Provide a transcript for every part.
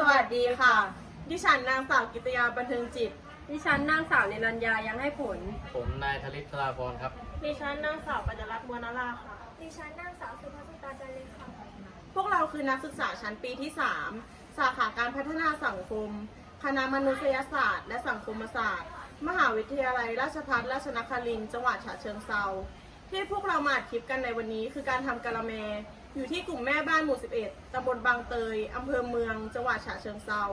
สวัสดีค่ะ ดิฉันนางสาวกิตยาบันเทิงจิต ดิฉันนางสาวเนรัญญายังให้ผล ผมนายธลิตธราพรครับ ดิฉันนางสาวปัญญรัตน์มวนาราค่ะ ดิฉันนางสาวสุภาสุตาจันเลยค่ะ พวกเราคือนักศึกษาชั้นปีที่ 3 สาขาการพัฒนาสังคม คณะมนุษยศาสตร์ และสังคมศาสตร์ มหาวิทยาลัยราชภัฏราชนครินทร์จังหวัดฉะเชิงเซา ที่พวกเรามาอัดคลิปกันในวันนี้ คือการทำกะละแม อยู่ที่กลุ่มแม่บ้านหมู่ 11ตำบลบางเตยอำเภอเมือง จังหวัดฉะเชิงเซา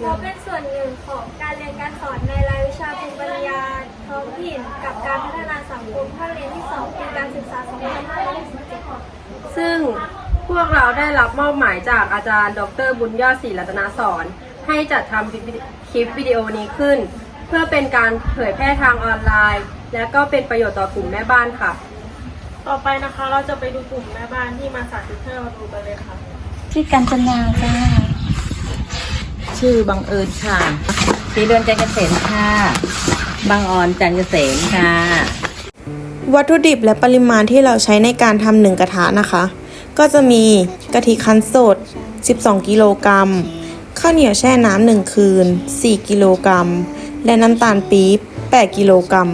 เราเป็นส่วนหนึ่งของการเรียนการสอนในรายวิชาภูมิปัญญาท้องถิ่นกับการพัฒนาสังคมภาคเรียนที่2ปีการศึกษา2567ซึ่งพวกเราได้รับมอบหมายจากอาจารย์ ดร บุญยอดศรีรัตนาสอนให้จัดทำคลิปวิดีโอนี้ขึ้น เพื่อเป็นการเผยแพร่ทางออนไลน์ และก็เป็นประโยชน์ต่อกลุ่มแม่บ้านค่ะ ต่อไปนะคะเราจะไปดูกลุ่มแม่บ้านที่มาสาธิตให้เราดูกันเลยค่ะ ชื่อกัญจนาจ้าชื่อบังเอิญค่ะสีเดือนจันทร์เกษมค่ะบางออนจันทร์เกษมค่ะ วัตถุดิบและปริมาณที่เราใช้ในการทำหนึ่งกระทะนะคะ ก็จะมีกะทิคั้นสด 12 กิโลกรัม ข้าวเหนียวแช่น้ำหนึ่งคืน 4 กิโลกรัม และน้ำตาลปี๊บ 8 กิโลกรัม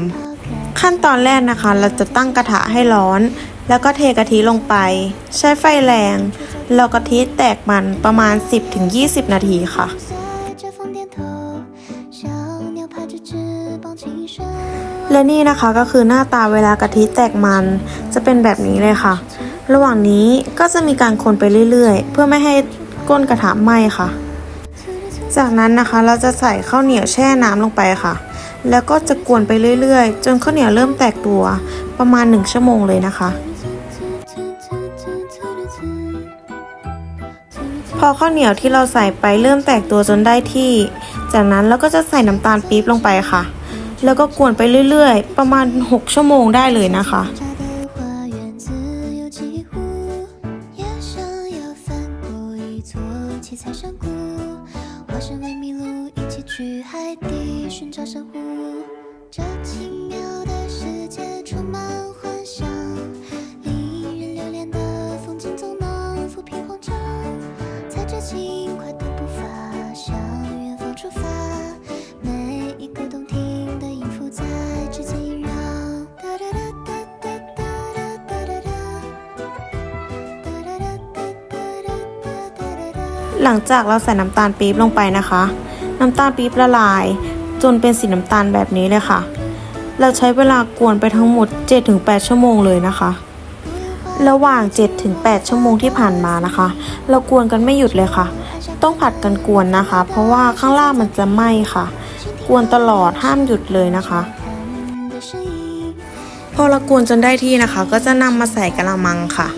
ขั้นตอนแรกนะคะ เราจะตั้งกระทะให้ร้อน แล้วก็เทกะทิลงไป ใช้ไฟแรงรอกะทิแตกมันประมาณ 10-20 นาทีค่ะและนี่นะคะก็คือหน้าตาเวลากะทิแตกมันจะเป็นแบบนี้เลยค่ะ ระหว่างนี้ก็จะมีการคนไปเรื่อยๆ เพื่อไม่ให้ก้นกระทะไหม้ค่ะ จากนั้นนะคะเราจะใส่ข้าวเหนียวแช่น้ำลงไปค่ะ แล้วก็จะกวนไปเรื่อยๆ จนข้าวเหนียวเริ่มแตกตัวประมาณ 1 ชั่วโมงเลยนะคะ พอข้าวเหนียวที่เราใส่ไปเริ่มแตกตัวจนได้ที่ จากนั้นเราก็จะใส่น้ำตาลปี๊บลงไปค่ะ แล้วก็กวนไปเรื่อยๆ ประมาณ 6 ชั่วโมงได้เลยนะคะ 家的花园自有几户，也想要翻过一座七彩山谷， 化身为麋鹿，一起去海底寻找珊瑚。这奇妙的世界充满幻想，令人留恋的风景总能抚平慌张，踩着轻快的步伐向远方出发， หลังจากเราใส่น้ำตาลปี๊บลงไปนะคะ น้ำตาลปี๊บละลาย จนเป็นสีน้ำตาลแบบนี้เลยค่ะ เราใช้เวลากวนไปทั้งหมด 7-8 ชั่วโมงเลยนะคะ ระหว่าง 7-8 ชั่วโมงที่ผ่านมานะคะ เรากวนกันไม่หยุดเลยค่ะ ต้องผัดกันกวนนะคะ เพราะว่าข้างล่างมันจะไหม้ค่ะ กวนตลอดห้ามหยุดเลยนะคะพอเรากวนจนได้ที่นะคะ ก็จะนำมาใส่กระมังค่ะ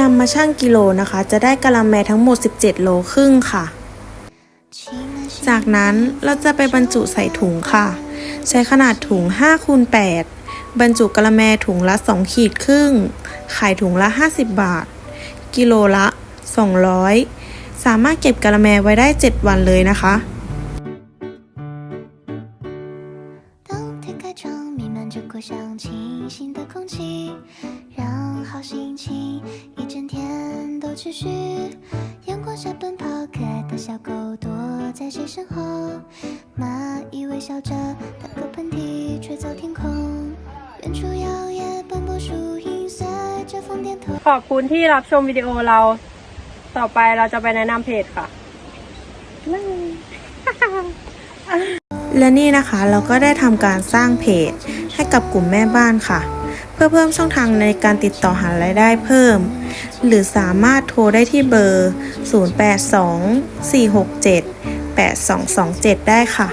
นำมาชั่งกิโลนะคะ จะได้กะละแมทั้งหมด 17 โลครึ่งค่ะ 情难心 จากนั้นเราจะไปบรรจุใส่ถุงค่ะ ใช้ขนาดถุง5คูณ8บรรจุกะละแมถุงละ 2 ขีดครึ่ง ขายถุงละ 50 บาท กิโลละ 200 สามารถเก็บกะละแมไว้ได้ 7 วันเลยนะคะ 当推开窗，弥漫着果香清新的空气，让 好心情一整天都持续。阳光下奔跑，可爱的小狗躲在谁身后？蚂蚁微笑着打个喷嚏，吹走天空。远处摇曳斑驳树影，随着风点头。 ขอบคุณที่รับชมวิดีโอเรา ต่อไปเราจะไปแนะนำเพจค่ะ และนี่นะคะเราก็ได้ทำการสร้างเพจให้กับกลุ่มแม่บ้านค่ะ เ พื่อเพิ่มช่องทางในการติดต่อหารายได้เพิ่ม หรือสามารถโทรได้ที่เบอร์ 082 467 8227 ได้ค่ะ